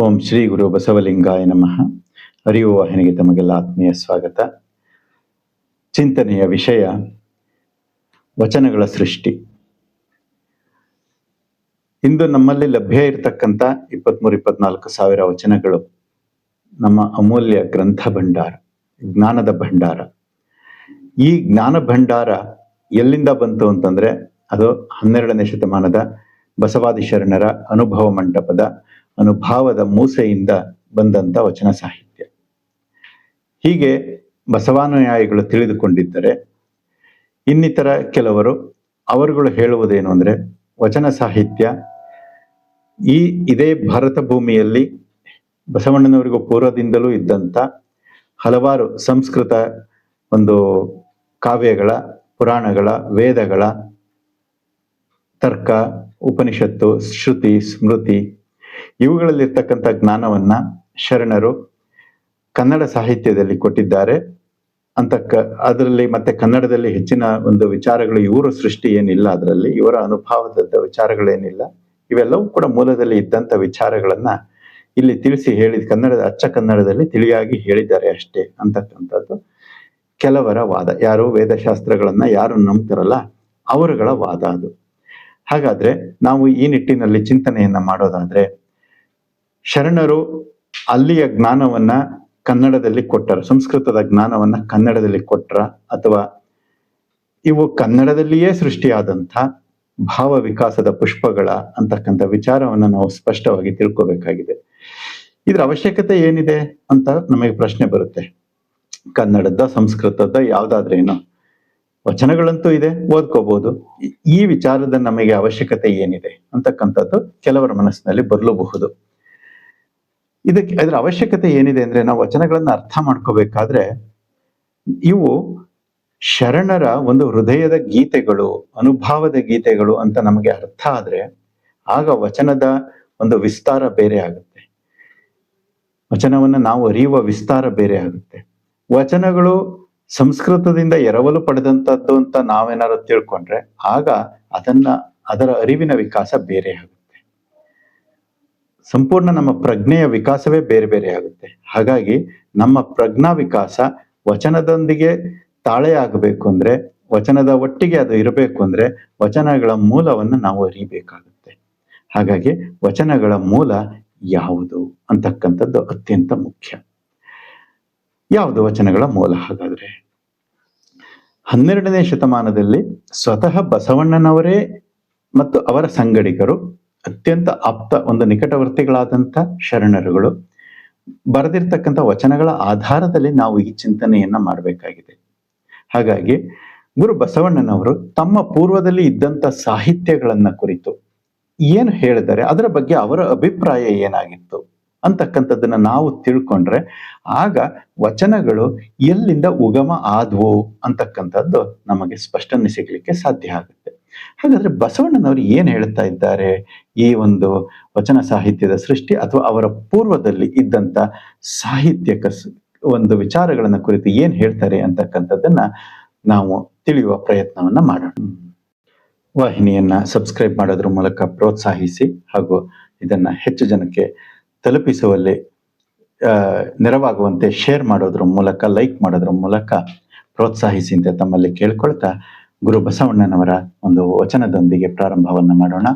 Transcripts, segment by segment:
ಓಂ ಶ್ರೀ ಗುರು ಬಸವಲಿಂಗಾಯ ನಮಃ. ಅರಿವು ವಾಹಿನಿಗೆ ತಮಗೆಲ್ಲ ಆತ್ಮೀಯ ಸ್ವಾಗತ. ಚಿಂತನೆಯ ವಿಷಯ, ವಚನಗಳ ಸೃಷ್ಟಿ. ಇಂದು ನಮ್ಮಲ್ಲಿ ಲಭ್ಯ ಇರತಕ್ಕಂಥ ಇಪ್ಪತ್ಮೂರು, ಇಪ್ಪತ್ನಾಲ್ಕು ಸಾವಿರ ವಚನಗಳು ನಮ್ಮ ಅಮೂಲ್ಯ ಗ್ರಂಥ ಭಂಡಾರ, ಜ್ಞಾನದ ಭಂಡಾರ. ಈ ಜ್ಞಾನ ಭಂಡಾರ ಎಲ್ಲಿಂದ ಬಂತು ಅಂತಂದ್ರೆ, ಅದು ಹನ್ನೆರಡನೇ ಶತಮಾನದ ಬಸವಾದಿ ಶರಣರ ಅನುಭವ ಮಂಟಪದ ಅನುಭಾವದ ಮೂಸೆಯಿಂದ ಬಂದಂತ ವಚನ ಸಾಹಿತ್ಯ. ಹೀಗೆ ಬಸವಾನುಯಾಯಿಗಳು ತಿಳಿದುಕೊಂಡಿದ್ದರೆ, ಇನ್ನಿತರ ಕೆಲವರು ಅವರುಗಳು ಹೇಳುವುದೇನು ಅಂದರೆ, ವಚನ ಸಾಹಿತ್ಯ ಈ ಇದೇ ಭಾರತ ಭೂಮಿಯಲ್ಲಿ ಬಸವಣ್ಣನವರಿಗೂ ಪೂರ್ವದಿಂದಲೂ ಇದ್ದಂತ ಹಲವಾರು ಸಂಸ್ಕೃತ ಒಂದು ಕಾವ್ಯಗಳ, ಪುರಾಣಗಳ, ವೇದಗಳ, ತರ್ಕ, ಉಪನಿಷತ್ತು, ಶ್ರುತಿ, ಸ್ಮೃತಿ ಇವುಗಳಲ್ಲಿರ್ತಕ್ಕಂಥ ಜ್ಞಾನವನ್ನ ಶರಣರು ಕನ್ನಡ ಸಾಹಿತ್ಯದಲ್ಲಿ ಕೊಟ್ಟಿದ್ದಾರೆ. ಅಂತ ಕ ಅದರಲ್ಲಿ ಮತ್ತೆ ಕನ್ನಡದಲ್ಲಿ ಹೆಚ್ಚಿನ ಒಂದು ವಿಚಾರಗಳು, ಇವರ ಸೃಷ್ಟಿ ಏನಿಲ್ಲ ಅದರಲ್ಲಿ, ಇವರ ಅನುಭವದ ವಿಚಾರಗಳೇನಿಲ್ಲ. ಇವೆಲ್ಲವೂ ಕೂಡ ಮೂಲದಲ್ಲಿ ಇದ್ದಂಥ ವಿಚಾರಗಳನ್ನ ಇಲ್ಲಿ ತಿಳಿಸಿ ಹೇಳಿದ ಕನ್ನಡದ ಅಚ್ಚ ಕನ್ನಡದಲ್ಲಿ ತಿಳಿಯಾಗಿ ಹೇಳಿದ್ದಾರೆ ಅಷ್ಟೇ ಅಂತಕ್ಕಂಥದ್ದು. ಕೆಲವರ ವಾದ, ಯಾರು ವೇದಶಾಸ್ತ್ರಗಳನ್ನ ಯಾರು ನಂಬ್ತಾರಲ್ಲ, ಅವರುಗಳ ವಾದ ಅದು. ಹಾಗಾದ್ರೆ ನಾವು ಈ ನಿಟ್ಟಿನಲ್ಲಿ ಚಿಂತನೆಯನ್ನ ಮಾಡೋದಾದ್ರೆ ಶರಣರು ಅಲ್ಲಿಯ ಜ್ಞಾನವನ್ನ ಕನ್ನಡದಲ್ಲಿ ಕೊಟ್ಟರ, ಸಂಸ್ಕೃತದ ಜ್ಞಾನವನ್ನ ಕನ್ನಡದಲ್ಲಿ ಕೊಟ್ಟರ ಅಥವಾ ಇವು ಕನ್ನಡದಲ್ಲಿಯೇ ಸೃಷ್ಟಿಯಾದಂಥ ಭಾವ ವಿಕಾಸದ ಪುಷ್ಪಗಳ ಅಂತಕ್ಕಂಥ ವಿಚಾರವನ್ನ ನಾವು ಸ್ಪಷ್ಟವಾಗಿ ತಿಳ್ಕೋಬೇಕಾಗಿದೆ. ಇದ್ರ ಅವಶ್ಯಕತೆ ಏನಿದೆ ಅಂತ ನಮಗೆ ಪ್ರಶ್ನೆ ಬರುತ್ತೆ. ಕನ್ನಡದ, ಸಂಸ್ಕೃತದ ಯಾವ್ದಾದ್ರೇನು ವಚನಗಳಂತೂ ಇದೆ ಓದ್ಕೋಬಹುದು ಈ- ವಿಚಾರದ ನಮಗೆ ಅವಶ್ಯಕತೆ ಏನಿದೆ ಅಂತಕ್ಕಂಥದ್ದು ಕೆಲವರ ಮನಸ್ಸಿನಲ್ಲಿ ಬರಲೂಬಹುದು. ಇದಕ್ಕೆ ಇದರ ಅವಶ್ಯಕತೆ ಏನಿದೆ ಅಂದ್ರೆ ನಾವು ವಚನಗಳನ್ನ ಅರ್ಥ ಮಾಡ್ಕೋಬೇಕಾದ್ರೆ ಇವು ಶರಣರ ಒಂದು ಹೃದಯದ ಗೀತೆಗಳು, ಅನುಭಾವದ ಗೀತೆಗಳು ಅಂತ ನಮಗೆ ಅರ್ಥ ಆದ್ರೆ ಆಗ ವಚನದ ಒಂದು ವಿಸ್ತಾರ ಬೇರೆ ಆಗುತ್ತೆ. ವಚನವನ್ನ ನಾವು ಅರಿಯುವ ವಿಸ್ತಾರ ಬೇರೆ ಆಗುತ್ತೆ. ವಚನಗಳು ಸಂಸ್ಕೃತದಿಂದ ಎರವಲು ಪಡೆದಂತದ್ದು ಅಂತ ನಾವೇನಾದ್ರು ತಿಳ್ಕೊಂಡ್ರೆ ಆಗ ಅದನ್ನ, ಅದರ ಅರಿವಿನ ವಿಕಾಸ ಬೇರೆ ಆಗುತ್ತೆ. ಸಂಪೂರ್ಣ ನಮ್ಮ ಪ್ರಜ್ಞೆಯ ವಿಕಾಸವೇ ಬೇರೆ ಬೇರೆ ಆಗುತ್ತೆ. ಹಾಗಾಗಿ ನಮ್ಮ ಪ್ರಜ್ಞಾ ವಿಕಾಸ ವಚನದೊಂದಿಗೆ ತಾಳೆ ಆಗಬೇಕು ಅಂದ್ರೆ, ವಚನದ ಒಟ್ಟಿಗೆ ಅದು ಇರಬೇಕು ಅಂದ್ರೆ, ವಚನಗಳ ಮೂಲವನ್ನು ನಾವು ಅರಿಬೇಕಾಗುತ್ತೆ. ಹಾಗಾಗಿ ವಚನಗಳ ಮೂಲ ಯಾವುದು ಅಂತಕ್ಕಂಥದ್ದು ಅತ್ಯಂತ ಮುಖ್ಯ. ಯಾವುದು ವಚನಗಳ ಮೂಲ ಹಾಗಾದ್ರೆ? ಹನ್ನೆರಡನೇ ಶತಮಾನದಲ್ಲಿ ಸ್ವತಃ ಬಸವಣ್ಣನವರೇ ಮತ್ತು ಅವರ ಸಂಗಡಿಗರು ಅತ್ಯಂತ ಆಪ್ತ ಒಂದು ನಿಕಟವರ್ತಿಗಳಾದಂಥ ಶರಣರುಗಳು, ಬರೆದಿರ್ತಕ್ಕಂಥ ವಚನಗಳ ಆಧಾರದಲ್ಲಿ ನಾವು ಈ ಚಿಂತನೆಯನ್ನ ಮಾಡಬೇಕಾಗಿದೆ. ಹಾಗಾಗಿ ಗುರು ಬಸವಣ್ಣನವರು ತಮ್ಮ ಪೂರ್ವದಲ್ಲಿ ಇದ್ದಂಥ ಸಾಹಿತ್ಯಗಳನ್ನ ಕುರಿತು ಏನು ಹೇಳಿದರೆ ಅದರ ಬಗ್ಗೆ ಅವರ ಅಭಿಪ್ರಾಯ ಏನಾಗಿತ್ತು ಅಂತಕ್ಕಂಥದ್ದನ್ನ ನಾವು ತಿಳ್ಕೊಂಡ್ರೆ ಆಗ ವಚನಗಳು ಎಲ್ಲಿಂದ ಉಗಮ ಆದ್ವು ಅಂತಕ್ಕಂಥದ್ದು ನಮಗೆ ಸ್ಪಷ್ಟನೆ ಸಿಗ್ಲಿಕ್ಕೆ ಸಾಧ್ಯ ಆಗುತ್ತೆ. ಹಾಗಾದ್ರೆ ಬಸವಣ್ಣನವರು ಏನ್ ಹೇಳ್ತಾ ಇದ್ದಾರೆ? ಈ ಒಂದು ವಚನ ಸಾಹಿತ್ಯದ ಸೃಷ್ಟಿ ಅಥವಾ ಅವರ ಪೂರ್ವದಲ್ಲಿ ಇದ್ದಂತ ಸಾಹಿತ್ಯಕ ಒಂದು ವಿಚಾರಗಳನ್ನ ಕುರಿತು ಏನ್ ಹೇಳ್ತಾರೆ ಅಂತಕ್ಕಂಥದ್ದನ್ನ ನಾವು ತಿಳಿಯುವ ಪ್ರಯತ್ನವನ್ನ ಮಾಡೋಣ. ವಾಹಿನಿಯನ್ನ ಸಬ್ಸ್ಕ್ರೈಬ್ ಮಾಡೋದ್ರ ಮೂಲಕ ಪ್ರೋತ್ಸಾಹಿಸಿ ಹಾಗೂ ಇದನ್ನ ಹೆಚ್ಚು ಜನಕ್ಕೆ ತಲುಪಿಸುವಲ್ಲಿ ನೆರವಾಗುವಂತೆ ಶೇರ್ ಮಾಡೋದ್ರ ಮೂಲಕ ಲೈಕ್ ಮಾಡೋದ್ರ ಮೂಲಕ ಪ್ರೋತ್ಸಾಹಿಸಿ ಅಂತ ತಮ್ಮಲ್ಲಿ ಕೇಳ್ಕೊಳ್ತಾ ಗುರು ಬಸವಣ್ಣನವರ ಒಂದು ವಚನದೊಂದಿಗೆ ಪ್ರಾರಂಭವನ್ನು ಮಾಡೋಣ.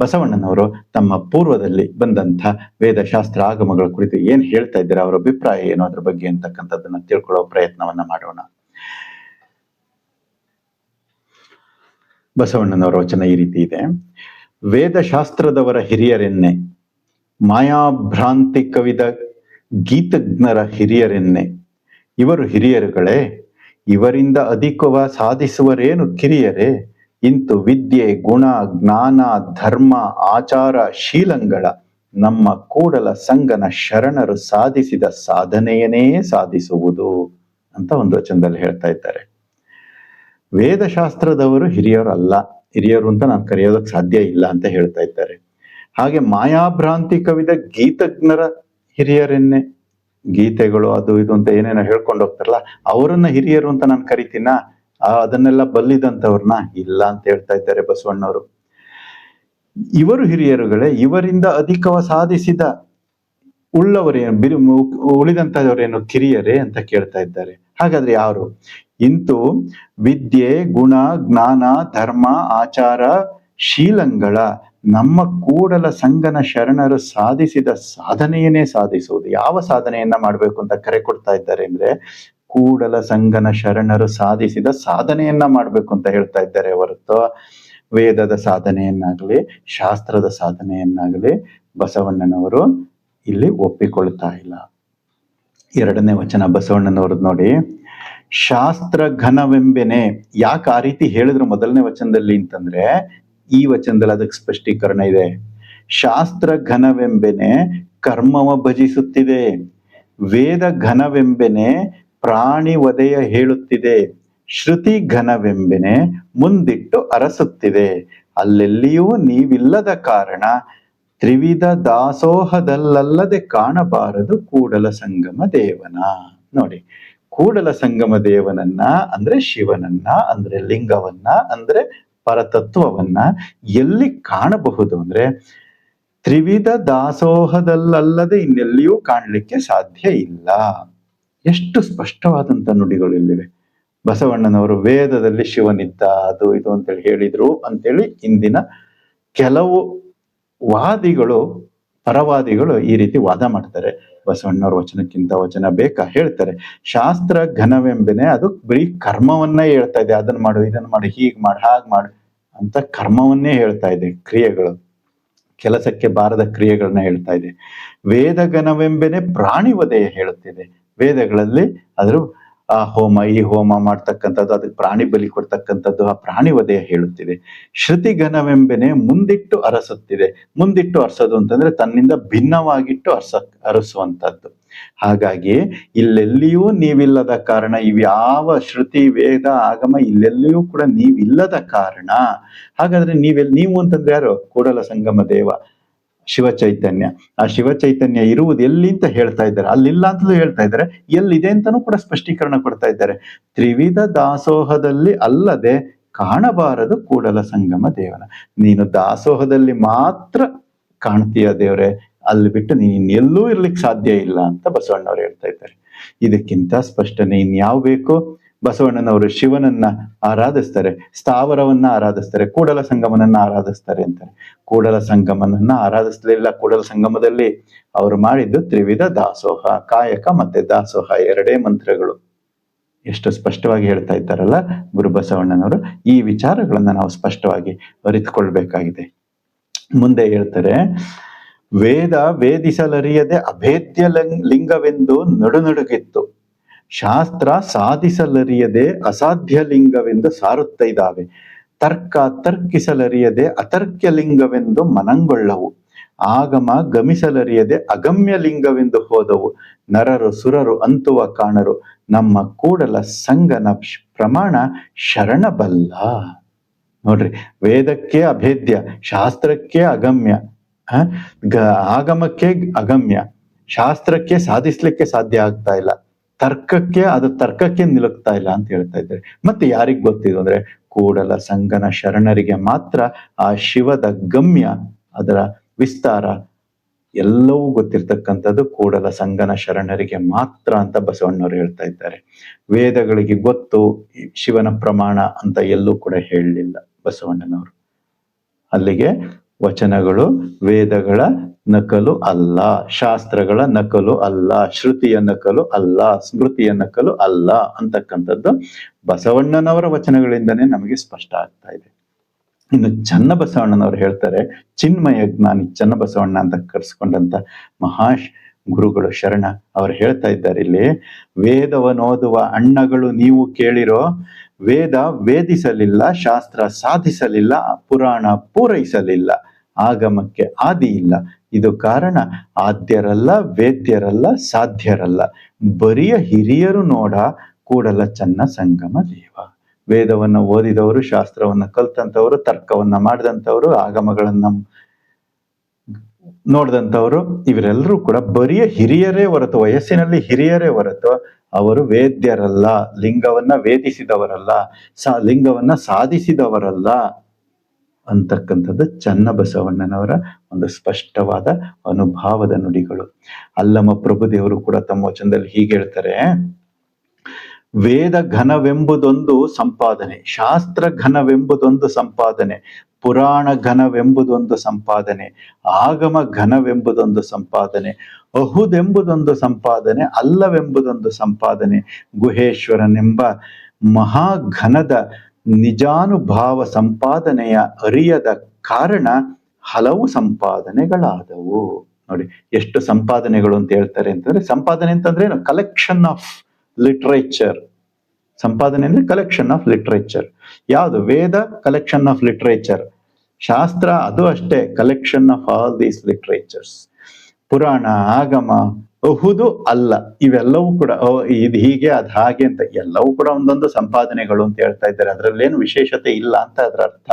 ಬಸವಣ್ಣನವರು ತಮ್ಮ ಪೂರ್ವದಲ್ಲಿ ಬಂದಂಥ ವೇದಶಾಸ್ತ್ರ ಆಗಮಗಳ ಕುರಿತು ಏನ್ ಹೇಳ್ತಾ ಇದ್ದಾರೆ, ಅವರ ಅಭಿಪ್ರಾಯ ಏನು, ಅದ್ರ ಬಗ್ಗೆ ಅಂತಕ್ಕಂಥದ್ದನ್ನ ತಿಳ್ಕೊಳ್ಳೋ ಪ್ರಯತ್ನವನ್ನ ಮಾಡೋಣ. ಬಸವಣ್ಣನವರ ವಚನ ಈ ರೀತಿ ಇದೆ. ವೇದಶಾಸ್ತ್ರದವರ ಹಿರಿಯರೆನ್ನೆ, ಮಾಯಾಭ್ರಾಂತಿ ಕವಿದ ಗೀತಜ್ಞರ ಹಿರಿಯರೆನ್ನೆ, ಇವರು ಹಿರಿಯರುಗಳೇ ಇವರಿಂದ ಅಧಿಕವ ಸಾಧಿಸುವರೇನು ಕಿರಿಯರೇ? ಇಂತು ವಿದ್ಯೆ, ಗುಣ, ಜ್ಞಾನ, ಧರ್ಮ, ಆಚಾರ, ಶೀಲಂಗಳ ನಮ್ಮ ಕೂಡಲ ಸಂಗನ ಶರಣರು ಸಾಧಿಸಿದ ಸಾಧನೆಯನ್ನೇ ಸಾಧಿಸುವುದು ಅಂತ ಒಂದು ವಚನದಲ್ಲಿ ಹೇಳ್ತಾ ಇದ್ದಾರೆ. ವೇದಶಾಸ್ತ್ರದವರು ಹಿರಿಯರು ಅಲ್ಲ. ಹಿರಿಯರು ಅಂತ ನಾನು ಕರೆಯೋದಕ್ಕೆ ಸಾಧ್ಯ ಇಲ್ಲ ಅಂತ ಹೇಳ್ತಾ ಇದ್ದಾರೆ. ಹಾಗೆ ಮಾಯಾಭ್ರಾಂತಿ ಕವಿದ ಗೀತಜ್ಞರ ಹಿರಿಯರೆನ್ನೆ? ಗೀತೆಗಳು ಅದು ಇದು ಅಂತ ಏನೇನೋ ಹೇಳ್ಕೊಂಡು ಹೋಗ್ತಾರಲ್ಲ, ಅವರನ್ನ ಹಿರಿಯರು ಅಂತ ನಾನು ಕರಿತೀನ? ಅದನ್ನೆಲ್ಲ ಬಲ್ಲಿದಂಥವ್ರನ್ನ ಇಲ್ಲ ಅಂತ ಹೇಳ್ತಾ ಇದ್ದಾರೆ ಬಸವಣ್ಣವರು. ಇವರು ಹಿರಿಯರುಗಳೇ, ಇವರಿಂದ ಅಧಿಕವ ಸಾಧಿಸಿದ ಉಳ್ಳವರೇನು ಬಿರು ಉಳಿದಂತವರೇನು ಕಿರಿಯರೇ ಅಂತ ಕೇಳ್ತಾ ಇದ್ದಾರೆ. ಹಾಗಾದ್ರೆ ಯಾರು? ಇಂತು ವಿದ್ಯೆ, ಗುಣ, ಜ್ಞಾನ, ಧರ್ಮ, ಆಚಾರ, ಶೀಲಂಗಳ. ನಮ್ಮ ಕೂಡಲ ಸಂಗನ ಶರಣರು ಸಾಧಿಸಿದ ಸಾಧನೆಯನ್ನೇ ಸಾಧಿಸುವುದು. ಯಾವ ಸಾಧನೆಯನ್ನ ಮಾಡಬೇಕು ಅಂತ ಕರೆ ಕೊಡ್ತಾ ಇದ್ದಾರೆ ಅಂದ್ರೆ ಕೂಡಲ ಸಂಗನ ಶರಣರು ಸಾಧಿಸಿದ ಸಾಧನೆಯನ್ನ ಮಾಡಬೇಕು ಅಂತ ಹೇಳ್ತಾ ಇದ್ದಾರೆ ಹೊರತು ವೇದದ ಸಾಧನೆಯನ್ನಾಗಲಿ, ಶಾಸ್ತ್ರದ ಸಾಧನೆಯನ್ನಾಗಲಿ ಬಸವಣ್ಣನವರು ಇಲ್ಲಿ ಒಪ್ಪಿಕೊಳ್ತಾ ಇಲ್ಲ. ಎರಡನೇ ವಚನ ಬಸವಣ್ಣನವರು ನೋಡಿ. ಶಾಸ್ತ್ರ ಘನವೆಂಬೆನೆ ಯಾಕೆ ಆ ರೀತಿ ಹೇಳಿದ್ರು ಮೊದಲನೇ ವಚನದಲ್ಲಿ ಅಂತಂದ್ರೆ ಈ ವಚನದಲ್ಲಿ ಅದಕ್ಕೆ ಸ್ಪಷ್ಟೀಕರಣ ಇದೆ. ಶಾಸ್ತ್ರ ಘನವೆಂಬೆನೆ ಕರ್ಮವ ಭಜಿಸುತ್ತಿದೆ. ವೇದ ಘನವೆಂಬೆನೆ ಪ್ರಾಣಿ ವಧೆಯ ಹೇಳುತ್ತಿದೆ. ಶ್ರುತಿ ಘನವೆಂಬೆನೆ ಮುಂದಿಟ್ಟು ಅರಸುತ್ತಿದೆ. ಅಲ್ಲೆಲ್ಲಿಯೂ ನೀವಿಲ್ಲದ ಕಾರಣ ತ್ರಿವಿಧ ದಾಸೋಹದಲ್ಲಲ್ಲದೆ ಕಾಣಬಾರದು ಕೂಡಲ ಸಂಗಮ ದೇವನ. ನೋಡಿ, ಕೂಡಲ ಸಂಗಮ ದೇವನನ್ನ ಅಂದ್ರೆ ಶಿವನನ್ನ ಅಂದ್ರೆ ಲಿಂಗವನ್ನ ಅಂದ್ರೆ ಪರತತ್ವವನ್ನ ಎಲ್ಲಿ ಕಾಣಬಹುದು ಅಂದ್ರೆ ತ್ರಿವಿಧ ದಾಸೋಹದಲ್ಲಲ್ಲದೆ ಇನ್ನೆಲ್ಲಿಯೂ ಕಾಣಲಿಕ್ಕೆ ಸಾಧ್ಯ ಇಲ್ಲ. ಎಷ್ಟು ಸ್ಪಷ್ಟವಾದಂತ ನುಡಿಗಳು ಇಲ್ಲಿವೆ. ಬಸವಣ್ಣನವರು ವೇದದಲ್ಲಿ ಶಿವನಿದ್ದ ಅದು ಇದು ಅಂತೇಳಿ ಹೇಳಿದ್ರು ಅಂತೇಳಿ ಇಂದಿನ ಕೆಲವು ವಾದಿಗಳು ಪರವಾದಿಗಳು ಈ ರೀತಿ ವಾದ ಮಾಡ್ತಾರೆ. ಬಸವಣ್ಣವ್ರ ವಚನಕ್ಕಿಂತ ವಚನ ಬೇಕಾ? ಹೇಳ್ತಾರೆ, ಶಾಸ್ತ್ರ ಘನವೆಂಬೆನೆ ಅದು ಬರೀ ಕರ್ಮವನ್ನೇ ಹೇಳ್ತಾ ಇದೆ. ಅದನ್ನ ಮಾಡು, ಇದನ್ನ ಮಾಡು, ಹೀಗ್ ಮಾಡು, ಹಾಗ್ ಮಾಡು ಅಂತ ಕರ್ಮವನ್ನೇ ಹೇಳ್ತಾ ಇದೆ ಕ್ರಿಯೆಗಳು. ಕೆಲಸಕ್ಕೆ ಬಾರದ ಕ್ರಿಯೆಗಳನ್ನ ಹೇಳ್ತಾ ಇದೆ. ವೇದ ಘನವೆಂಬೆನೆ ಪ್ರಾಣಿ ವಧೆಯ ಹೇಳುತ್ತಿದೆ ವೇದಗಳಲ್ಲಿ ಅದ್ರ ಆ ಹೋಮ, ಈ ಹೋಮ ಮಾಡ್ತಕ್ಕಂಥದ್ದು, ಅದಕ್ಕೆ ಪ್ರಾಣಿ ಬಲಿ ಕೊಡ್ತಕ್ಕಂಥದ್ದು, ಆ ಪ್ರಾಣಿ ವಧೆಯ ಹೇಳುತ್ತಿದೆ. ಶ್ರುತಿ ಘನವೆಂಬೆನೆ ಮುಂದಿಟ್ಟು ಅರಸುತ್ತಿದೆ. ಮುಂದಿಟ್ಟು ಅರಸೋದು ಅಂತಂದ್ರೆ ತನ್ನಿಂದ ಭಿನ್ನವಾಗಿಟ್ಟು ಅರಸ ಅರಸುವಂತದ್ದು ಹಾಗಾಗಿ ಇಲ್ಲೆಲ್ಲಿಯೂ ನೀವಿಲ್ಲದ ಕಾರಣ, ಇವ್ಯಾವ ಶ್ರುತಿ, ವೇದ, ಆಗಮ ಇಲ್ಲೆಲ್ಲಿಯೂ ಕೂಡ ನೀವಿಲ್ಲದ ಕಾರಣ. ಹಾಗಾದ್ರೆ ನೀವೆಲ್ಲಿ ನೀವು ಅಂತಂದ್ರೆ ಯಾರು? ಕೂಡಲ ಸಂಗಮ ದೇವ. ಶಿವ ಚೈತನ್ಯ ಆ ಶಿವ ಚೈತನ್ಯ ಇರುವುದು ಎಲ್ಲಿ ಅಂತ ಹೇಳ್ತಾ ಇದ್ದಾರೆ? ಅಲ್ಲಿಲ್ಲ ಅಂತಲೂ ಹೇಳ್ತಾ ಇದ್ದಾರೆ. ಎಲ್ಲಿದೆ ಅಂತಾನೂ ಕೂಡ ಸ್ಪಷ್ಟೀಕರಣ ಕೊಡ್ತಾ ಇದ್ದಾರೆ. ತ್ರಿವಿಧ ದಾಸೋಹದಲ್ಲಿ ಅಲ್ಲದೆ ಕಾಣಬಾರದು ಕೂಡಲ ಸಂಗಮ ದೇವನ. ನೀನು ದಾಸೋಹದಲ್ಲಿ ಮಾತ್ರ ಕಾಣ್ತೀಯ ದೇವ್ರೆ. ಅಲ್ಲಿ ಬಿಟ್ಟು ನೀನು ಎಲ್ಲೂ ಇರ್ಲಿಕ್ಕೆ ಸಾಧ್ಯ ಇಲ್ಲ ಅಂತ ಬಸವಣ್ಣವ್ರು ಹೇಳ್ತಾ ಇದ್ದಾರೆ. ಇದಕ್ಕಿಂತ ಸ್ಪಷ್ಟನೆ ಇನ್ಯಾವ ಬೇಕು? ಬಸವಣ್ಣನವರು ಶಿವನನ್ನ ಆರಾಧಿಸ್ತಾರೆ, ಸ್ಥಾವರವನ್ನ ಆರಾಧಿಸ್ತಾರೆ, ಕೂಡಲ ಸಂಗಮನನ್ನ ಆರಾಧಿಸ್ತಾರೆ ಅಂತಾರೆ. ಕೂಡಲ ಸಂಗಮನನ್ನ ಆರಾಧಿಸ್ಲಿಲ್ಲ, ಕೂಡಲ ಸಂಗಮದಲ್ಲಿ ಅವರು ಮಾಡಿದ್ದು ತ್ರಿವಿಧ ದಾಸೋಹ, ಕಾಯಕ ಮತ್ತೆ ದಾಸೋಹ ಎರಡೇ ಮಂತ್ರಗಳು. ಎಷ್ಟು ಸ್ಪಷ್ಟವಾಗಿ ಹೇಳ್ತಾ ಇದ್ದಾರಲ್ಲ ಗುರು ಬಸವಣ್ಣನವರು, ಈ ವಿಚಾರಗಳನ್ನ ನಾವು ಸ್ಪಷ್ಟವಾಗಿ ಅರಿತುಕೊಳ್ಬೇಕಾಗಿದೆ. ಮುಂದೆ ಹೇಳ್ತಾರೆ, ವೇದ ವೇದಿಸಲರಿಯದೆ ಅಭೇದ್ಯ ಲಿಂಗವೆಂದು ನಡುನಡುಗಿತ್ತು. ಶಾಸ್ತ್ರ ಸಾಧಿಸಲರಿಯದೆ ಅಸಾಧ್ಯ ಲಿಂಗವೆಂದು ಸಾರುತ್ತ ಇದ್ದಾವೆ ತರ್ಕ ತರ್ಕಿಸಲರಿಯದೆ ಅತರ್ಕ್ಯ ಲಿಂಗವೆಂದು ಮನಂಗೊಳ್ಳವು. ಆಗಮ ಗಮಿಸಲರಿಯದೆ ಅಗಮ್ಯ ಲಿಂಗವೆಂದು ಹೋದವು. ನರರು ಸುರರು ಅಂತುವ ಕಾಣರು. ನಮ್ಮ ಕೂಡಲ ಸಂಗನ ಪ್ರಮಾಣ ಶರಣಬಲ್ಲ. ನೋಡ್ರಿ, ವೇದಕ್ಕೆ ಅಭೇದ್ಯ, ಶಾಸ್ತ್ರಕ್ಕೆ ಅಗಮ್ಯ ಆಗಮಕ್ಕೆ ಅಗಮ್ಯ, ಶಾಸ್ತ್ರಕ್ಕೆ ಸಾಧಿಸ್ಲಿಕ್ಕೆ ಸಾಧ್ಯ ಆಗ್ತಾ ಇಲ್ಲ. ತರ್ಕಕ್ಕೆ, ಅದು ತರ್ಕಕ್ಕೆ ನಿಲುಕ್ತಾ ಇಲ್ಲ ಅಂತ ಹೇಳ್ತಾ ಇದ್ದಾರೆ. ಮತ್ತೆ ಯಾರಿಗ್ ಗೊತ್ತಿದೆ ಅಂದ್ರೆ ಕೂಡಲ ಸಂಗನ ಶರಣರಿಗೆ ಮಾತ್ರ ಆ ಶಿವದ ಗಮ್ಯ, ಅದರ ವಿಸ್ತಾರ ಎಲ್ಲವೂ ಗೊತ್ತಿರ್ತಕ್ಕಂಥದ್ದು ಕೂಡಲ ಸಂಗನ ಶರಣರಿಗೆ ಮಾತ್ರ ಅಂತ ಬಸವಣ್ಣವರು ಹೇಳ್ತಾ ಇದ್ದಾರೆ. ವೇದಗಳಿಗೆ ಗೊತ್ತು ಶಿವನ ಪ್ರಮಾಣ ಅಂತ ಎಲ್ಲೂ ಕೂಡ ಹೇಳಲಿಲ್ಲ ಬಸವಣ್ಣನವರು. ಅಲ್ಲಿಗೆ ವಚನಗಳು, ವೇದಗಳ ನಕಲು ಅಲ್ಲ. ಶಾಸ್ತ್ರಗಳ ನಕಲು ಅಲ್ಲ. ಶ್ರುತಿಯ ನಕಲು ಅಲ್ಲ. ಸ್ಮೃತಿಯ ನಕಲು ಅಲ್ಲ ಅಂತಕ್ಕಂಥದ್ದು ಬಸವಣ್ಣನವರ ವಚನಗಳಿಂದನೇ ನಮಗೆ ಸ್ಪಷ್ಟ ಆಗ್ತಾ ಇದೆ. ಇನ್ನು ಚನ್ನ ಬಸವಣ್ಣನವರು ಹೇಳ್ತಾರೆ, ಚಿನ್ಮಯ ಜ್ಞಾನಿ ಚನ್ನ ಬಸವಣ್ಣ ಅಂತ ಕರೆಸ್ಕೊಂಡಂತ ಮಹಾಶ್ ಗುರುಗಳು ಶರಣ ಅವರು ಹೇಳ್ತಾ ಇದ್ದಾರೆ ಇಲ್ಲಿ ವೇದವನೋದುವ ಅಣ್ಣಗಳು ನೀವು ಕೇಳಿರೋ, ವೇದ ವೇದಿಸಲಿಲ್ಲ, ಶಾಸ್ತ್ರ ಸಾಧಿಸಲಿಲ್ಲ, ಪುರಾಣ ಪೂರೈಸಲಿಲ್ಲ. ಆಗಮಕ್ಕೆ ಆದಿ ಇಲ್ಲ. ಇದು ಕಾರಣ ಆದ್ಯರಲ್ಲ, ವೇದ್ಯರಲ್ಲ, ಸಾಧ್ಯರಲ್ಲ. ಬರಿಯ ಹಿರಿಯರು ನೋಡ ಕೂಡಲ ಚನ್ನ ಸಂಗಮ ದೇವ. ವೇದವನ್ನ ಓದಿದವರು, ಶಾಸ್ತ್ರವನ್ನ ಕಲ್ತಂಥವರು ತರ್ಕವನ್ನ ಮಾಡಿದಂಥವರು ಆಗಮಗಳನ್ನ ನೋಡಿದಂಥವರು ಇವರೆಲ್ಲರೂ ಕೂಡ ಬರಿಯ ಹಿರಿಯರೇ ಹೊರತು, ವಯಸ್ಸಿನಲ್ಲಿ ಹಿರಿಯರೇ ಹೊರತು, ಅವರು ವೇದ್ಯರಲ್ಲ, ಲಿಂಗವನ್ನ ವೇದಿಸಿದವರಲ್ಲ, ಸಾ, ಲಿಂಗವನ್ನ ಸಾಧಿಸಿದವರಲ್ಲ. ಅಂತಕ್ಕಂಥದ್ದು ಚನ್ನಬಸವಣ್ಣನವರ ಒಂದು ಸ್ಪಷ್ಟವಾದ ಅನುಭಾವದ ನುಡಿಗಳು. ಅಲ್ಲಮ ಪ್ರಭುದೇವರು ಕೂಡ ತಮ್ಮ ವಚನದಲ್ಲಿ ಹೀಗೆ ಹೇಳ್ತಾರೆ ವೇದ ಘನವೆಂಬುದೊಂದು ಸಂಪಾದನೆ ಶಾಸ್ತ್ರ ಘನವೆಂಬುದೊಂದು ಸಂಪಾದನೆ ಪುರಾಣ ಘನವೆಂಬುದೊಂದು ಸಂಪಾದನೆ ಆಗಮ ಘನವೆಂಬುದೊಂದು ಸಂಪಾದನೆ, ಅಹುದೆಂಬುದೊಂದು ಸಂಪಾದನೆ, ಅಲ್ಲವೆಂಬುದೊಂದು ಸಂಪಾದನೆ, ಗುಹೇಶ್ವರನೆಂಬ ಮಹಾಘನದ ನಿಜಾನುಭಾವ ಸಂಪಾದನೆಯ ಅರಿಯದ ಕಾರಣ ಹಲವು ಸಂಪಾದನೆಗಳಾದವು. ನೋಡಿ, ಎಷ್ಟು ಸಂಪಾದನೆಗಳು ಅಂತ ಹೇಳ್ತಾರೆ ಅಂತಂದ್ರೆ, ಸಂಪಾದನೆ ಅಂತಂದ್ರೆ ಏನು? ಕಲೆಕ್ಷನ್ ಆಫ್ ಲಿಟ್ರೇಚರ್ ಸಂಪಾದನೆ ಅಂದ್ರೆ ಕಲೆಕ್ಷನ್ ಆಫ್ ಲಿಟ್ರೇಚರ್ ಯಾವುದು? ವೇದ ಕಲೆಕ್ಷನ್ ಆಫ್ ಲಿಟ್ರೇಚರ್ ಶಾಸ್ತ್ರ ಅದು ಅಷ್ಟೇ collection of all these literatures ಪುರಾಣ, ಆಗಮ ಅಹುದು ಅಲ್ಲ. ಇವೆಲ್ಲವೂ ಕೂಡ ಇದು ಹೀಗೆ, ಅದು ಹಾಗೆ ಅಂತ ಎಲ್ಲವೂ ಕೂಡ ಒಂದೊಂದು ಸಂಪಾದನೆಗಳು ಅಂತ ಹೇಳ್ತಾ ಇದ್ದಾರೆ. ಅದರಲ್ಲೇನು ವಿಶೇಷತೆ ಇಲ್ಲ ಅಂತ ಅದರ ಅರ್ಥ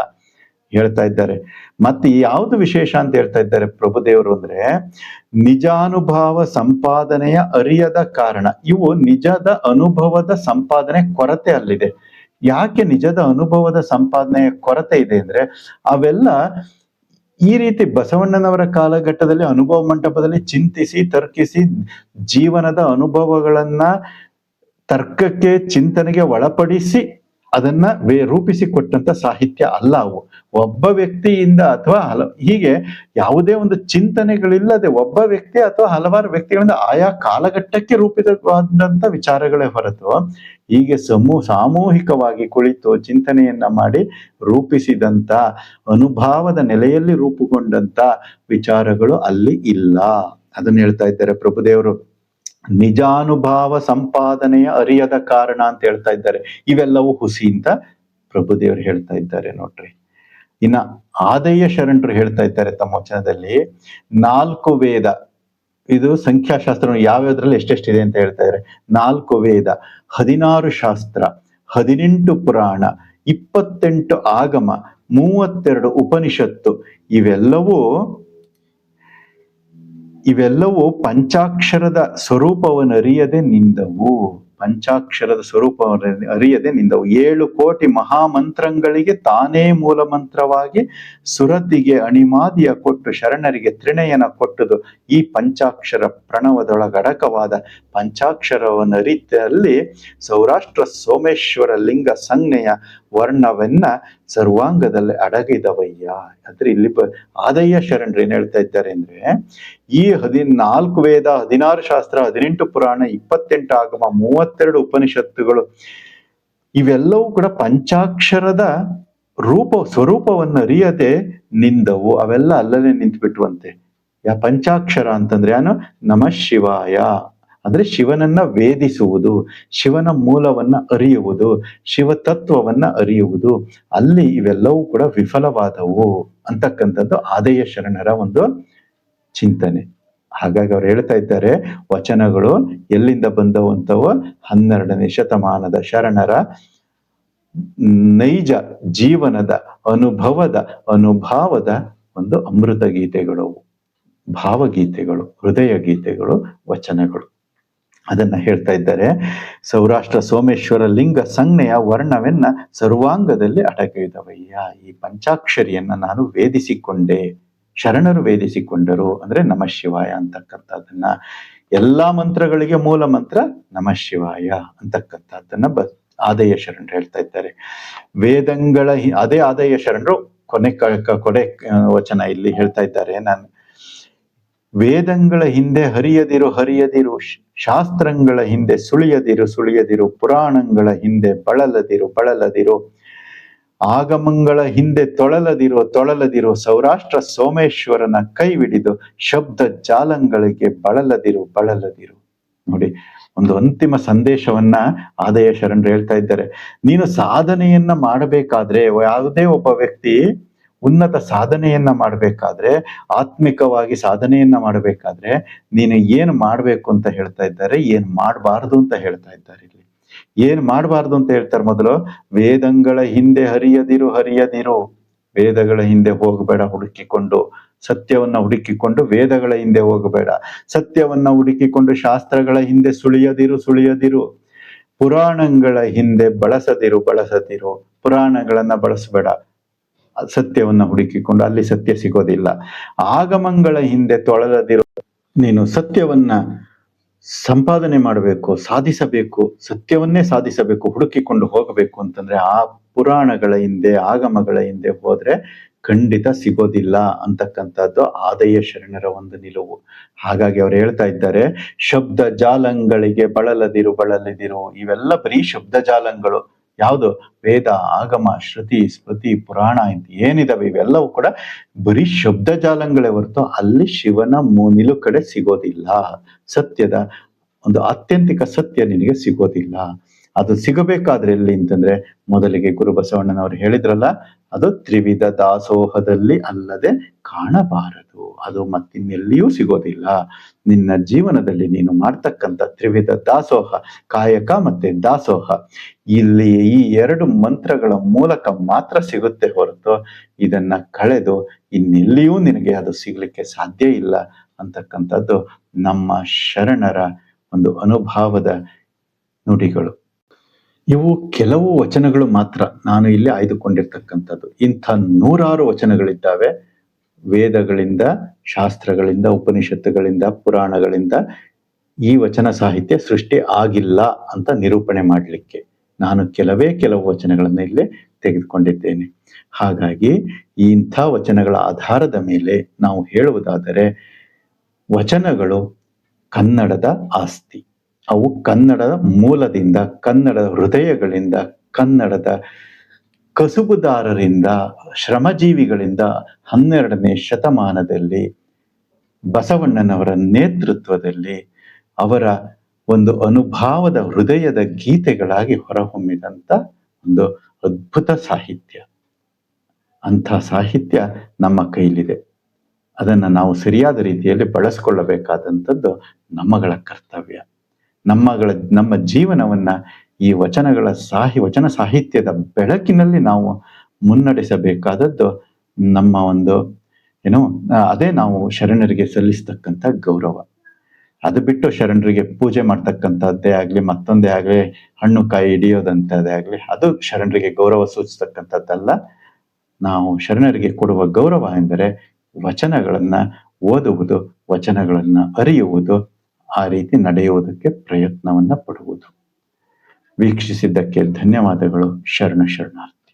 ಹೇಳ್ತಾ ಇದ್ದಾರೆ. ಮತ್ತೆ ಯಾವುದು ವಿಶೇಷ ಅಂತ ಹೇಳ್ತಾ ಇದ್ದಾರೆ ಪ್ರಭುದೇವರು ಅಂದ್ರೆ, ನಿಜಾನುಭಾವ ಸಂಪಾದನೆಯ ಅರಿಯದ ಕಾರಣ. ಇವು ನಿಜದ ಅನುಭವದ ಸಂಪಾದನೆ ಕೊರತೆ ಅಲ್ಲಿದೆ. ಯಾಕೆ ನಿಜದ ಅನುಭವದ ಸಂಪಾದನೆಯ ಕೊರತೆ ಇದೆ ಅಂದ್ರೆ, ಅವೆಲ್ಲ ಈ ರೀತಿ ಬಸವಣ್ಣನವರ ಕಾಲಘಟ್ಟದಲ್ಲಿ ಅನುಭವ ಮಂಟಪದಲ್ಲಿ ಚಿಂತಿಸಿ ತರ್ಕಿಸಿ ಜೀವನದ ಅನುಭವಗಳನ್ನ ತರ್ಕಕ್ಕೆ ಚಿಂತನೆಗೆ ಒಳಪಡಿಸಿ ಅದನ್ನ ವೇ, ರೂಪಿಸಿಕೊಟ್ಟಂತ ಸಾಹಿತ್ಯ ಅಲ್ಲ ಅವು. ಒಬ್ಬ ವ್ಯಕ್ತಿಯಿಂದ ಅಥವಾ ಹಲ, ಹೀಗೆ ಯಾವುದೇ ಒಂದು ಚಿಂತನೆಗಳಿಲ್ಲದೆ ಒಬ್ಬ ವ್ಯಕ್ತಿ ಅಥವಾ ಹಲವಾರು ವ್ಯಕ್ತಿಗಳಿಂದ ಆಯಾ ಕಾಲಘಟ್ಟಕ್ಕೆ ರೂಪಿತವಾದಂತ ವಿಚಾರಗಳೇ ಹೊರತು ಹೀಗೆ ಸಮೂಹ ಸಾಮೂಹಿಕವಾಗಿ ಕುಳಿತು ಚಿಂತನೆಯನ್ನ ಮಾಡಿ ರೂಪಿಸಿದಂತ, ಅನುಭಾವದ ನೆಲೆಯಲ್ಲಿ ರೂಪುಗೊಂಡಂತ ವಿಚಾರಗಳು ಅಲ್ಲಿ ಇಲ್ಲ. ಅದನ್ನ ಹೇಳ್ತಾ ಇದ್ದಾರೆ ಪ್ರಭುದೇವರು. ನಿಜಾನುಭಾವ ಸಂಪಾದನೆಯ ಅರಿಯದ ಕಾರಣ ಅಂತ ಹೇಳ್ತಾ ಇದ್ದಾರೆ. ಇವೆಲ್ಲವೂ ಹುಸಿ ಅಂತ ಪ್ರಭುದೇವರು ಹೇಳ್ತಾ ಇದ್ದಾರೆ ನೋಡ್ರಿ. ಇನ್ನ ಆದಯ್ಯ ಶರಣರು ಹೇಳ್ತಾ ಇದ್ದಾರೆ ತಮ್ಮ ವಚನದಲ್ಲಿ, ನಾಲ್ಕು ವೇದ, ಇದು ಸಂಖ್ಯಾಶಾಸ್ತ್ರ ಯಾವ್ಯಾವ್ದ್ರಲ್ಲಿ ಎಷ್ಟೆಷ್ಟಿದೆ ಅಂತ ಹೇಳ್ತಾ ಇದ್ದಾರೆ. ನಾಲ್ಕು ವೇದ, ಹದಿನಾರು ಶಾಸ್ತ್ರ, ಹದಿನೆಂಟು ಪುರಾಣ, ಇಪ್ಪತ್ತೆಂಟು ಆಗಮ, ಮೂವತ್ತೆರಡು ಉಪನಿಷತ್ತು, ಇವೆಲ್ಲವೂ ಇವೆಲ್ಲವೂ ಪಂಚಾಕ್ಷರದ ಸ್ವರೂಪವನ್ನು ಅರಿಯದೆ ನಿಂದವು. ಪಂಚಾಕ್ಷರದ ಸ್ವರೂಪವನ್ನು ಅರಿಯದೆ ನಿಂದವು. ಏಳು ಕೋಟಿ ಮಹಾಮಂತ್ರಗಳಿಗೆ ತಾನೇ ಮೂಲ ಮಂತ್ರವಾಗಿ ಸುರತಿಗೆ ಅಣಿಮಾದಿಯ ಕೊಟ್ಟು ಶರಣರಿಗೆ ತ್ರಿಣಯನ ಕೊಟ್ಟದು. ಈ ಪಂಚಾಕ್ಷರ ಪ್ರಣವದೊಳಗಡಕವಾದ ಪಂಚಾಕ್ಷರವನ್ನು ಅರಿತಲ್ಲಿ ಸೌರಾಷ್ಟ್ರ ಸೋಮೇಶ್ವರ ಲಿಂಗ ಸಂಜ್ಞೆಯ ವರ್ಣವನ್ನ ಸರ್ವಾಂಗದಲ್ಲಿ ಅಡಗಿದವಯ್ಯ. ಅಂದ್ರೆ ಇಲ್ಲಿ ಆದಯ್ಯ ಶರಣರು ಏನ್ ಹೇಳ್ತಾ ಇದ್ದಾರೆ ಅಂದ್ರೆ, ಈ ಹದಿನಾಲ್ಕು ವೇದ, ಹದಿನಾರು ಶಾಸ್ತ್ರ, ಹದಿನೆಂಟು ಪುರಾಣ, ಇಪ್ಪತ್ತೆಂಟು ಆಗಮ, ಮೂವತ್ತೆರಡು ಉಪನಿಷತ್ತುಗಳು, ಇವೆಲ್ಲವೂ ಕೂಡ ಪಂಚಾಕ್ಷರದ ರೂಪ, ಸ್ವರೂಪವನ್ನು ಅರಿಯದೆ ನಿಂದವು. ಅವೆಲ್ಲ ಅಲ್ಲಲ್ಲೇ ನಿಂತ್ಬಿಟ್ವಂತೆ. ಯಾ ಪಂಚಾಕ್ಷರ ಅಂತಂದ್ರೆ ಏನು ನಮಃ ಶಿವಾಯ. ಅಂದ್ರೆ ಶಿವನನ್ನ ವೇದಿಸುವುದು, ಶಿವನ ಮೂಲವನ್ನ ಅರಿಯುವುದು, ಶಿವ ತತ್ವವನ್ನ ಅರಿಯುವುದು. ಅಲ್ಲಿ ಇವೆಲ್ಲವೂ ಕೂಡ ವಿಫಲವಾದವು ಅಂತಕ್ಕಂಥದ್ದು ಆದಯ ಶರಣರ ಒಂದು ಚಿಂತನೆ. ಹಾಗಾಗಿ ಅವ್ರು ಹೇಳ್ತಾ ಇದ್ದಾರೆ, ವಚನಗಳು ಎಲ್ಲಿಂದ ಬಂದವಂಥವು ಅಂತವು ಹನ್ನೆರಡನೇ ಶತಮಾನದ ಶರಣರ ನೈಜ ಜೀವನದ ಅನುಭವದ ಅನುಭಾವದ ಒಂದು ಅಮೃತ ಗೀತೆಗಳು ಭಾವಗೀತೆಗಳು ಹೃದಯ ಗೀತೆಗಳು ವಚನಗಳು. ಅದನ್ನ ಹೇಳ್ತಾ ಇದ್ದಾರೆ. ಸೌರಾಷ್ಟ್ರ ಸೋಮೇಶ್ವರ ಲಿಂಗ ಸಂಜ್ಞೆಯ ವರ್ಣವೆನ್ನ ಸರ್ವಾಂಗದಲ್ಲಿ ಅಡಗಿದವಯ್ಯ. ಈ ಪಂಚಾಕ್ಷರಿಯನ್ನ ನಾನು ವೇದಿಸಿಕೊಂಡೆ. ಶರಣರು ವೇದಿಸಿಕೊಂಡರು ಅಂದ್ರೆ ನಮಃ ಶಿವಾಯ ಅಂತಕ್ಕಂಥದ್ದನ್ನ. ಎಲ್ಲಾ ಮಂತ್ರಗಳಿಗೆ ಮೂಲ ಮಂತ್ರ ನಮಃ ಶಿವಾಯ ಅಂತಕ್ಕಂಥದ್ದನ್ನ ಬ ಆದಯ ಶರಣರು ಹೇಳ್ತಾ ಇದ್ದಾರೆ. ವೇದಂಗಳ ಅದೇ ಆದಯ ಶರಣರು ಕೊನೆ ಕೊನೆ ವಚನ ಇಲ್ಲಿ ಹೇಳ್ತಾ ಇದ್ದಾರೆ. ನಾನು ವೇದಂಗಳ ಹಿಂದೆ ಹರಿಯದಿರು ಹರಿಯದಿರು ಶಾಸ್ತ್ರಗಳ ಹಿಂದೆ ಸುಳಿಯದಿರು ಸುಳಿಯದಿರು, ಪುರಾಣಗಳ ಹಿಂದೆ ಬಳಲದಿರು ಬಳಲದಿರು, ಆಗಮಗಳ ಹಿಂದೆ ತೊಳಲದಿರು ತೊಳಲದಿರು, ಸೌರಾಷ್ಟ್ರ ಸೋಮೇಶ್ವರನ ಕೈವಿಡಿದು ಶಬ್ದ ಜಾಲಂಗಳಿಗೆ ಬಳಲದಿರು ಬಳಲದಿರು. ನೋಡಿ, ಒಂದು ಅಂತಿಮ ಸಂದೇಶವನ್ನ ಆದಯ ಶರಣರು ಹೇಳ್ತಾ ಇದ್ದಾರೆ. ನೀನು ಸಾಧನೆಯನ್ನ ಮಾಡಬೇಕಾದ್ರೆ ಯಾವುದೇ ಒಬ್ಬ ವ್ಯಕ್ತಿ ಉನ್ನತ ಸಾಧನೆಯನ್ನ ಮಾಡಬೇಕಾದ್ರೆ, ಆತ್ಮಿಕವಾಗಿ ಸಾಧನೆಯನ್ನ ಮಾಡಬೇಕಾದ್ರೆ ನೀನು ಏನು ಮಾಡ್ಬೇಕು ಅಂತ ಹೇಳ್ತಾ ಇದ್ದಾರೆ, ಏನ್ ಮಾಡಬಾರ್ದು ಅಂತ ಹೇಳ್ತಾ ಇದ್ದಾರೆ ಇಲ್ಲಿ. ಏನ್ ಮಾಡಬಾರ್ದು ಅಂತ ಹೇಳ್ತಾರೆ ಮೊದಲು? ವೇದಂಗಳ ಹಿಂದೆ ಹರಿಯದಿರು ಹರಿಯದಿರು. ವೇದಗಳ ಹಿಂದೆ ಹೋಗಬೇಡ, ಹುಡುಕಿಕೊಂಡು. ಸತ್ಯವನ್ನ ಹುಡುಕಿಕೊಂಡು ವೇದಗಳ ಹಿಂದೆ ಹೋಗಬೇಡ. ಸತ್ಯವನ್ನ ಹುಡುಕಿಕೊಂಡು ಶಾಸ್ತ್ರಗಳ ಹಿಂದೆ ಸುಳಿಯದಿರು ಸುಳಿಯದಿರು. ಪುರಾಣಗಳ ಹಿಂದೆ ಬಳಸದಿರು ಬಳಸದಿರು. ಪುರಾಣಗಳನ್ನ ಬಳಸಬೇಡ. ಸತ್ಯವನ್ನ ಹುಡುಕಿಕೊಂಡು ಅಲ್ಲಿ ಸತ್ಯ ಸಿಗೋದಿಲ್ಲ. ಆಗಮಗಳ ಹಿಂದೆ ತೊಳಲದಿರೋ ನೀನು ಸತ್ಯವನ್ನ ಸಂಪಾದನೆ ಮಾಡಬೇಕು, ಸಾಧಿಸಬೇಕು, ಸತ್ಯವನ್ನೇ ಸಾಧಿಸಬೇಕು, ಹುಡುಕಿಕೊಂಡು ಹೋಗಬೇಕು ಅಂತಂದ್ರೆ ಆ ಪುರಾಣಗಳ ಹಿಂದೆ, ಆಗಮಗಳ ಹಿಂದೆ ಹೋದ್ರೆ ಖಂಡಿತ ಸಿಗೋದಿಲ್ಲ ಅಂತಕ್ಕಂಥದ್ದು ಆದಯ ಶರಣರ ಒಂದು ನಿಲುವು. ಹಾಗಾಗಿ ಅವ್ರು ಹೇಳ್ತಾ ಇದ್ದಾರೆ, ಶಬ್ದ ಜಾಲಂಗಳಿಗೆ ಬಳಲದಿರು ಬಳಲದಿರು, ಇವೆಲ್ಲ ಬರೀ ಶಬ್ದ ಜಾಲಂಗಳು. ಯಾವುದು? ವೇದ, ಆಗಮ, ಶ್ರುತಿ, ಸ್ಮೃತಿ, ಪುರಾಣ ಅಂತ ಏನಿದಾವೆ? ಇವೆಲ್ಲವೂ ಕೂಡ ಬರೀ ಶಬ್ದ ಜಾಲಂಗಳೇ ಹೊರತು ಅಲ್ಲಿ ಶಿವನ ಮೂನಿಲು ಕಡೆ ಸಿಗೋದಿಲ್ಲ. ಸತ್ಯದ ಒಂದು ಆತ್ಯಂತಿಕ ಸತ್ಯ ನಿನಗೆ ಸಿಗೋದಿಲ್ಲ. ಅದು ಸಿಗಬೇಕಾದ್ರೆ ಎಲ್ಲಿ ಅಂತಂದ್ರೆ ಮೊದಲಿಗೆ ಗುರು ಬಸವಣ್ಣನವರು ಹೇಳಿದ್ರಲ್ಲ, ಅದು ತ್ರಿವಿಧ ದಾಸೋಹದಲ್ಲಿ ಅಲ್ಲದೆ ಕಾಣಬಾರದು. ಅದು ಮತ್ತಿನ್ನೆಲ್ಲಿಯೂ ಸಿಗೋದಿಲ್ಲ. ನಿನ್ನ ಜೀವನದಲ್ಲಿ ನೀನು ಮಾಡ್ತಕ್ಕಂಥ ತ್ರಿವಿಧ ದಾಸೋಹ, ಕಾಯಕ ಮತ್ತೆ ದಾಸೋಹ, ಇಲ್ಲಿ ಈ ಎರಡು ಮಂತ್ರಗಳ ಮೂಲಕ ಮಾತ್ರ ಸಿಗುತ್ತೆ ಹೊರತು ಇದನ್ನ ಕಳೆದು ಇನ್ನೆಲ್ಲಿಯೂ ನಿನಗೆ ಅದು ಸಿಗ್ಲಿಕ್ಕೆ ಸಾಧ್ಯ ಇಲ್ಲ ಅಂತಕ್ಕಂಥದ್ದು ನಮ್ಮ ಶರಣರ ಒಂದು ಅನುಭವದ ನುಡಿಗಳು. ಇವು ಕೆಲವು ವಚನಗಳು ಮಾತ್ರ. ನಾನು ಇಲ್ಲಿ ಆಯ್ದುಕೊಂಡಿರ್ತಕ್ಕಂಥದ್ದು. ಇಂಥ ನೂರಾರು ವಚನಗಳಿದ್ದಾವೆ. ವೇದಗಳಿಂದ, ಶಾಸ್ತ್ರಗಳಿಂದ, ಉಪನಿಷತ್ತುಗಳಿಂದ, ಪುರಾಣಗಳಿಂದ ಈ ವಚನ ಸಾಹಿತ್ಯ ಸೃಷ್ಟಿ ಆಗಿಲ್ಲ ಅಂತ ನಿರೂಪಣೆ ಮಾಡಲಿಕ್ಕೆ. ನಾನು ಕೆಲವೇ ಕೆಲವು ವಚನಗಳನ್ನು ಇಲ್ಲಿ ತೆಗೆದುಕೊಂಡಿದ್ದೇನೆ. ಹಾಗಾಗಿ ಇಂಥ ವಚನಗಳ ಆಧಾರದ ಮೇಲೆ ನಾವು ಹೇಳುವುದಾದರೆ, ವಚನಗಳು ಕನ್ನಡದ ಆಸ್ತಿ. ಅವು ಕನ್ನಡದ ಮೂಲದಿಂದ, ಕನ್ನಡದ ಹೃದಯಗಳಿಂದ, ಕನ್ನಡದ ಕಸುಬುದಾರರಿಂದ, ಶ್ರಮಜೀವಿಗಳಿಂದ ಹನ್ನೆರಡನೇ ಶತಮಾನದಲ್ಲಿ ಬಸವಣ್ಣನವರ ನೇತೃತ್ವದಲ್ಲಿ ಅವರ ಒಂದು ಅನುಭಾವದ ಹೃದಯದ ಗೀತೆಗಳಾಗಿ ಹೊರಹೊಮ್ಮಿದಂಥ ಒಂದು ಅದ್ಭುತ ಸಾಹಿತ್ಯ. ಅಂಥ ಸಾಹಿತ್ಯ ನಮ್ಮ ಕೈಲಿದೆ. ಅದನ್ನು ನಾವು ಸರಿಯಾದ ರೀತಿಯಲ್ಲಿ ಬಳಸ್ಕೊಳ್ಳಬೇಕಾದಂಥದ್ದು ನಮ್ಮಗಳ ಕರ್ತವ್ಯ. ನಮ್ಮಗಳ, ನಮ್ಮ ಜೀವನವನ್ನ ಈ ವಚನಗಳ ಸಾಹಿ, ವಚನ ಸಾಹಿತ್ಯದ ಬೆಳಕಿನಲ್ಲಿ ನಾವು ಮುನ್ನಡೆಸಬೇಕಾದದ್ದು ನಮ್ಮ ಒಂದು, ಏನು, ಅದೇ ನಾವು ಶರಣರಿಗೆ ಸಲ್ಲಿಸ್ತಕ್ಕಂಥ ಗೌರವ. ಅದು ಬಿಟ್ಟು ಶರಣರಿಗೆ ಪೂಜೆ ಮಾಡ್ತಕ್ಕಂಥದ್ದೇ ಆಗಲಿ, ಮತ್ತೊಂದೇ ಆಗಲಿ, ಹಣ್ಣು ಕಾಯಿ ಹಿಡಿಯೋದಂಥದ್ದೇ ಆಗಲಿ, ಅದು ಶರಣರಿಗೆ ಗೌರವ ಸೂಚಿಸ್ತಕ್ಕಂಥದ್ದಲ್ಲ. ನಾವು ಶರಣರಿಗೆ ಕೊಡುವ ಗೌರವ ಎಂದರೆ ವಚನಗಳನ್ನು ಓದುವುದು, ವಚನಗಳನ್ನು ಅರಿಯುವುದು ಆ ರೀತಿ ನಡೆಯುವುದಕ್ಕೆ ಪ್ರಯತ್ನವನ್ನ ಪಡುವುದು. ವೀಕ್ಷಿಸಿದ್ದಕ್ಕೆ ಧನ್ಯವಾದಗಳು. ಶರಣ ಶರಣಾರ್ಥಿ.